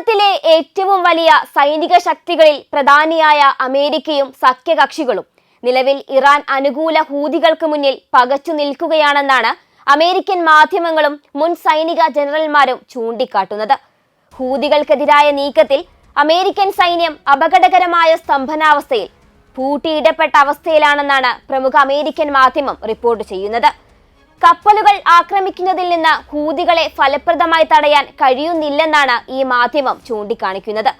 ലോകത്തിലെ ഏറ്റവും വലിയ സൈനിക ശക്തികളിൽ പ്രധാനിയായ അമേരിക്കയും സഖ്യകക്ഷികളും. നിലവിൽ ഇറാൻ അനുകൂല ഹൂതികൾക്ക് മുന്നിൽ പകച്ചു നിൽക്കുകയാണെന്നാണ് അമേരിക്കൻ മാധ്യമങ്ങളും മുൻ സൈനിക ജനറൽമാരും ചൂണ്ടിക്കാട്ടുന്നത്. ഹൂതികൾക്കെതിരായ നീക്കത്തിൽ അമേരിക്കൻ സൈന്യം അപകടകരമായ സ്തംഭനാവസ്ഥയിൽ പൂട്ടിയിടപ്പെട്ട അവസ്ഥയിലാണെന്നാണ് പ്രമുഖ അമേരിക്കൻ മാധ്യമം റിപ്പോർട്ട് ചെയ്യുന്നത്. കപ്പലുകൾ ആക്രമിക്കുന്നതിൽ നിന്ന് ഹൂതികളെ ഫലപ്രദമായി തടയാൻ കഴിയുന്നില്ലെന്നാണ് ഈ മാധ്യമം ചൂണ്ടിക്കാണിക്കുന്നത്.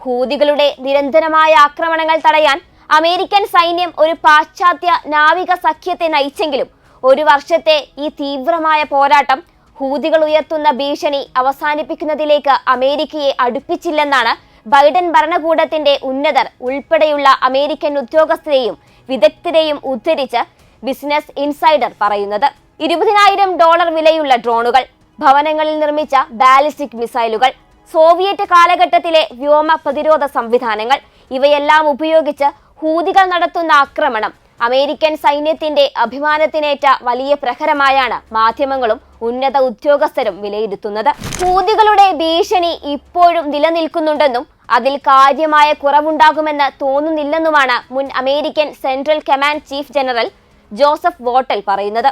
ഹൂതികളുടെ നിരന്തരമായ ആക്രമണങ്ങൾ തടയാൻ അമേരിക്കൻ സൈന്യം ഒരു പാശ്ചാത്യ നാവിക സഖ്യത്തെ നയിച്ചെങ്കിലും ഒരു വർഷത്തെ ഈ തീവ്രമായ പോരാട്ടം ഹൂതികൾ ഉയർത്തുന്ന ഭീഷണി അവസാനിപ്പിക്കുന്നതിലേക്ക് അമേരിക്കയെ അടുപ്പിച്ചില്ലെന്നാണ് ബൈഡൻ ഭരണകൂടത്തിന്റെ ഉന്നതർ ഉൾപ്പെടെയുള്ള അമേരിക്കൻ ഉദ്യോഗസ്ഥരെയും വിദഗ്ധരെയും ഉദ്ധരിച്ച് ബിസിനസ് ഇൻസൈഡർ പറയുന്നത്. ഇരുപതിനായിരം ഡോളർ വിലയുള്ള ഡ്രോണുകൾ ഭവനങ്ങളിൽ നിർമ്മിച്ച ബാലിസ്റ്റിക് മിസൈലുകൾ സോവിയറ്റ് കാലഘട്ടത്തിലെ വ്യോമ പ്രതിരോധ സംവിധാനങ്ങൾ ഇവയെല്ലാം ഉപയോഗിച്ച് ഹൂതികൾ നടത്തുന്ന ആക്രമണം അമേരിക്കൻ സൈന്യത്തിന്റെ അഭിമാനത്തിനേറ്റ വലിയ പ്രഹരമായാണ് മാധ്യമങ്ങളും ഉന്നത ഉദ്യോഗസ്ഥരും വിലയിരുത്തുന്നത്. ഹൂതികളുടെ ഭീഷണി ഇപ്പോഴും നിലനിൽക്കുന്നുണ്ടെന്നും അതിൽ കാര്യമായ കുറവുണ്ടാകുമെന്ന് തോന്നുന്നില്ലെന്നുമാണ് മുൻ American Central Command chief General Joseph Votel പറയുന്നത്.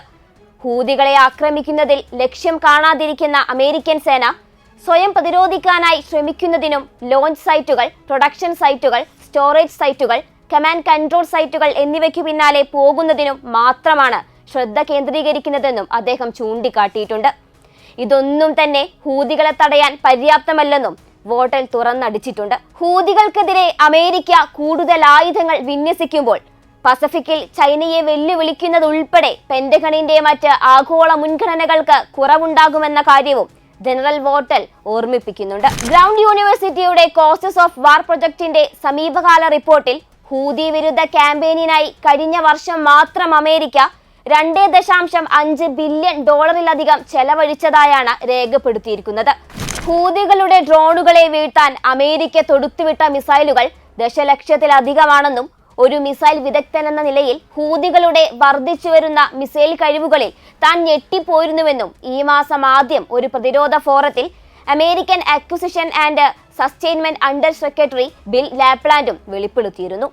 ഹൂതികളെ ആക്രമിക്കുന്നതിൽ ലക്ഷ്യം കാണാതിരിക്കുന്ന അമേരിക്കൻ സേന സ്വയം പ്രതിരോധിക്കാനായി ശ്രമിക്കുന്നതിനും ലോഞ്ച് സൈറ്റുകൾ പ്രൊഡക്ഷൻ സൈറ്റുകൾ സ്റ്റോറേജ് സൈറ്റുകൾ കമാൻഡ് കൺട്രോൾ സൈറ്റുകൾ എന്നിവയ്ക്ക് പിന്നാലെ പോകുന്നതിനും മാത്രമാണ് ശ്രദ്ധ കേന്ദ്രീകരിക്കുന്നതെന്നും അദ്ദേഹം ചൂണ്ടിക്കാട്ടിയിട്ടുണ്ട്. ഇതൊന്നും തന്നെ ഹൂതികളെ തടയാൻ പര്യാപ്തമല്ലെന്നും വോട്ടൽ തുറന്നടിച്ചിട്ടുണ്ട്. ഹൂതികൾക്കെതിരെ അമേരിക്ക കൂടുതൽ ആയുധങ്ങൾ വിന്യസിക്കുമ്പോൾ പസഫിക്കിൽ ചൈനയെ വെല്ലുവിളിക്കുന്നതുൾപ്പെടെ പെന്റഗണിന്റെ മറ്റ് ആഗോള മുൻഗണനകൾക്ക് കുറവുണ്ടാകുമെന്ന കാര്യവും ജനറൽ വോട്ടൽ ഓർമ്മിപ്പിക്കുന്നുണ്ട്. ഗ്രൗണ്ട് യൂണിവേഴ്സിറ്റിയുടെ കോസസ് ഓഫ് വാർ പ്രൊജക്ടിന്റെ സമീപകാല റിപ്പോർട്ടിൽ ഹൂതി വിരുദ്ധ ക്യാമ്പയിനിനായി കഴിഞ്ഞ വർഷം മാത്രം അമേരിക്ക രണ്ടേ ദശാംശം അഞ്ച് ബില്യൺ ഡോളറിലധികം ചെലവഴിച്ചതായാണ് രേഖപ്പെടുത്തിയിരിക്കുന്നത്. ഹൂതികളുടെ ഡ്രോണുകളെ വീഴ്ത്താൻ അമേരിക്ക തൊടുത്തുവിട്ട മിസൈലുകൾ ദശലക്ഷത്തിലധികമാണെന്നും ഒരു മിസൈൽ വിദഗ്ധനെന്ന നിലയിൽ ഹൂതികളുടെ വർദ്ധിച്ചുവരുന്ന മിസൈൽ കഴിവുകളിൽ താൻ ഞെട്ടിപ്പോയിരുന്നുവെന്നും ഈ മാസം ആദ്യം ഒരു പ്രതിരോധ ഫോറത്തിൽ American acquisition and sustainment under secretary Bill ലാപ്ലാൻഡും വെളിപ്പെടുത്തിയിരുന്നു.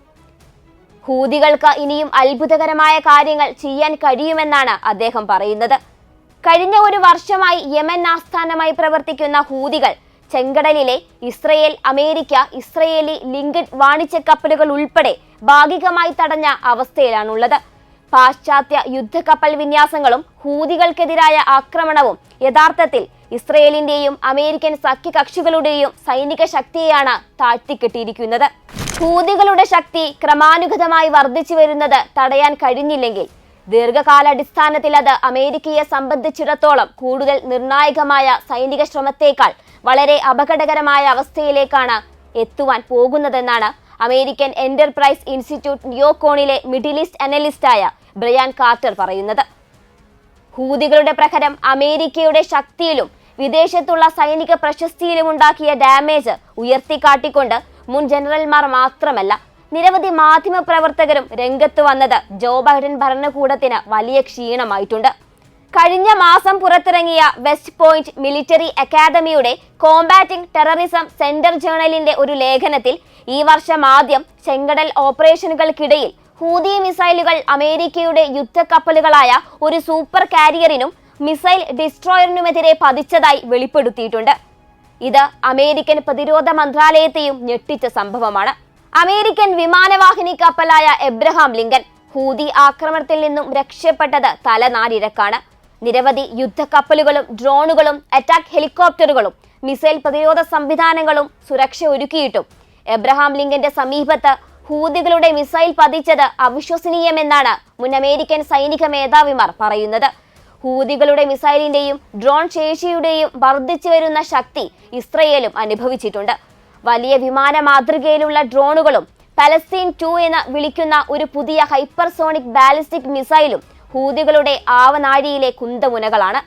ഹൂതികൾക്ക് ഇനിയും അത്ഭുതകരമായ കാര്യങ്ങൾ ചെയ്യാൻ കഴിയുമെന്നാണ് അദ്ദേഹം പറയുന്നത്. കഴിഞ്ഞ ഒരു വർഷമായി യമൻ ആസ്ഥാനമായി പ്രവർത്തിക്കുന്ന ഹൂതികൾ ചെങ്കടലിലെ ഇസ്രയേൽ അമേരിക്ക ഇസ്രയേലി ലിങ്കഡ് വാണിജ്യ കപ്പലുകൾ ഉൾപ്പെടെ ഭാഗികമായി തടഞ്ഞ അവസ്ഥയിലാണുള്ളത്. പാശ്ചാത്യ യുദ്ധക്കപ്പൽ വിന്യാസങ്ങളും ഹൂതികൾക്കെതിരായ ആക്രമണവും യഥാർത്ഥത്തിൽ ഇസ്രയേലിന്റെയും അമേരിക്കൻ സഖ്യകക്ഷികളുടെയും സൈനിക ശക്തിയെയാണ് താഴ്ത്തിക്കെട്ടിയിരിക്കുന്നത്. ഹൂതികളുടെ ശക്തി ക്രമാനുഗതമായി വർദ്ധിച്ചു വരുന്നത് തടയാൻ കഴിഞ്ഞില്ലെങ്കിൽ ദീർഘകാലാടിസ്ഥാനത്തിൽ അത് അമേരിക്കയെ സംബന്ധിച്ചിടത്തോളം കൂടുതൽ നിർണായകമായ സൈനിക ശ്രമത്തേക്കാൾ വളരെ അപകടകരമായ അവസ്ഥയിലേക്കാണ് എത്തുവാൻ പോകുന്നതെന്നാണ് അമേരിക്കൻ എന്റർപ്രൈസ് ഇൻസ്റ്റിറ്റ്യൂട്ട് ന്യൂയോർക്കോണിലെ മിഡിൽ ഈസ്റ്റ് അനലിസ്റ്റായ ബ്രയാൻ കാർട്ടർ പറയുന്നത്. ഹൂതികളുടെ പ്രഹരം അമേരിക്കയുടെ ശക്തിയിലും വിദേശത്തുള്ള സൈനിക പ്രശസ്തിയിലും ഉണ്ടാക്കിയ ഡാമേജ് ഉയർത്തിക്കാട്ടിക്കൊണ്ട് മുൻ ജനറൽമാർ മാത്രമല്ല നിരവധി മാധ്യമ പ്രവർത്തകരും രംഗത്ത് വന്നത് ജോ ബൈഡൻ ഭരണകൂടത്തിന് വലിയ ക്ഷീണമായിട്ടുണ്ട്. കഴിഞ്ഞ മാസം പുറത്തിറങ്ങിയ വെസ്റ്റ് പോയിന്റ് മിലിറ്ററി അക്കാദമിയുടെ കോമ്പാറ്റിംഗ് ടെററിസം സെന്റർ ജേണലിന്റെ ഒരു ലേഖനത്തിൽ ഈ വർഷം ആദ്യം ചെങ്കടൽ ഓപ്പറേഷനുകൾക്കിടയിൽ ഹൂതി മിസൈലുകൾ അമേരിക്കയുടെ യുദ്ധക്കപ്പലുകളായ ഒരു സൂപ്പർ കാരിയറിനും മിസൈൽ ഡിസ്ട്രോയറിനുമെതിരെ പതിച്ചതായി വെളിപ്പെടുത്തിയിട്ടുണ്ട്. ഇത് അമേരിക്കൻ പ്രതിരോധ മന്ത്രാലയത്തെയും ഞെട്ടിച്ച സംഭവമാണ്. അമേരിക്കൻ വിമാനവാഹിനി കപ്പലായ എബ്രഹാം ലിങ്കൻ ഹൂതി ആക്രമണത്തിൽ നിന്നും രക്ഷപ്പെട്ടത് തലനാരിഴക്കാണ്. നിരവധി യുദ്ധക്കപ്പലുകളും ഡ്രോണുകളും അറ്റാക്ക് ഹെലികോപ്റ്ററുകളും മിസൈൽ പ്രതിരോധ സംവിധാനങ്ങളും സുരക്ഷ ഒരുക്കിയിട്ടും. എബ്രഹാം ലിങ്കന്റെ സമീപത്ത് ഹൂതികളുടെ മിസൈൽ പതിച്ചത് അവിശ്വസനീയമെന്നാണ് മുൻ അമേരിക്കൻ സൈനിക മേധാവിമാർ പറയുന്നത്. ഹൂതികളുടെ മിസൈലിന്റെയും ഡ്രോൺ ശേഷിയുടെയും വർദ്ധിച്ചു വരുന്ന ശക്തി ഇസ്രയേലും അനുഭവിച്ചിട്ടുണ്ട്. വലിയ വിമാന മാതൃകയിലുള്ള ഡ്രോണുകളും പലസ്തീൻ ടു എന്ന് വിളിക്കുന്ന ഒരു പുതിയ ഹൈപ്പർസോണിക് ബാലിസ്റ്റിക് മിസൈലും ഹൂതികളുടെ ആവനാഴിയിലെ കുന്തമുനകളാണ്.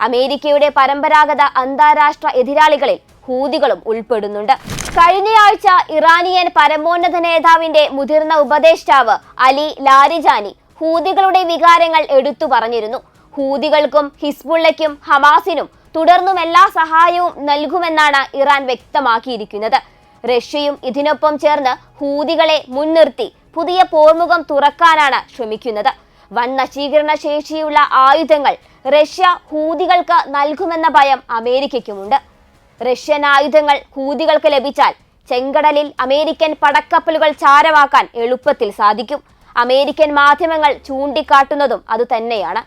അമേരിക്കയുടെ പരമ്പരാഗത അന്താരാഷ്ട്ര എതിരാളികളിൽ ഹൂതികളും ഉൾപ്പെടുന്നുണ്ട്. കഴിഞ്ഞയാഴ്ച ഇറാനിയൻ പരമോന്നത നേതാവിന്റെ മുതിർന്ന ഉപദേഷ്ടാവ് അലി ലാരിജാനി ഹൂതികളുടെ വികാരങ്ങൾ എടുത്തു പറഞ്ഞിരുന്നു. ഹൂതികൾക്കും ഹിസ്ബുള്ളയ്ക്കും ഹമാസിനും തുടർന്നും എല്ലാ സഹായവും നൽകുമെന്നാണ് ഇറാൻ വ്യക്തമാക്കിയിരിക്കുന്നത്. റഷ്യയും ഇതിനൊപ്പം ചേർന്ന് ഹൂതികളെ മുൻനിർത്തി പുതിയ പോർമുഖം തുറക്കാനാണ് ശ്രമിക്കുന്നത്. വൻ നശീകരണ ശേഷിയുള്ള ആയുധങ്ങൾ റഷ്യ ഹൂതികൾക്ക് നൽകുമെന്ന ഭയം അമേരിക്കയ്ക്കുമുണ്ട്. റഷ്യൻ ആയുധങ്ങൾ ഹൂതികൾക്ക് ലഭിച്ചാൽ ചെങ്കടലിൽ അമേരിക്കൻ പടക്കപ്പലുകൾ ചാരമാക്കാൻ എളുപ്പത്തിൽ സാധിക്കും. അമേരിക്കൻ മാധ്യമങ്ങൾ ചൂണ്ടിക്കാട്ടുന്നതും അതുതന്നെയാണ്.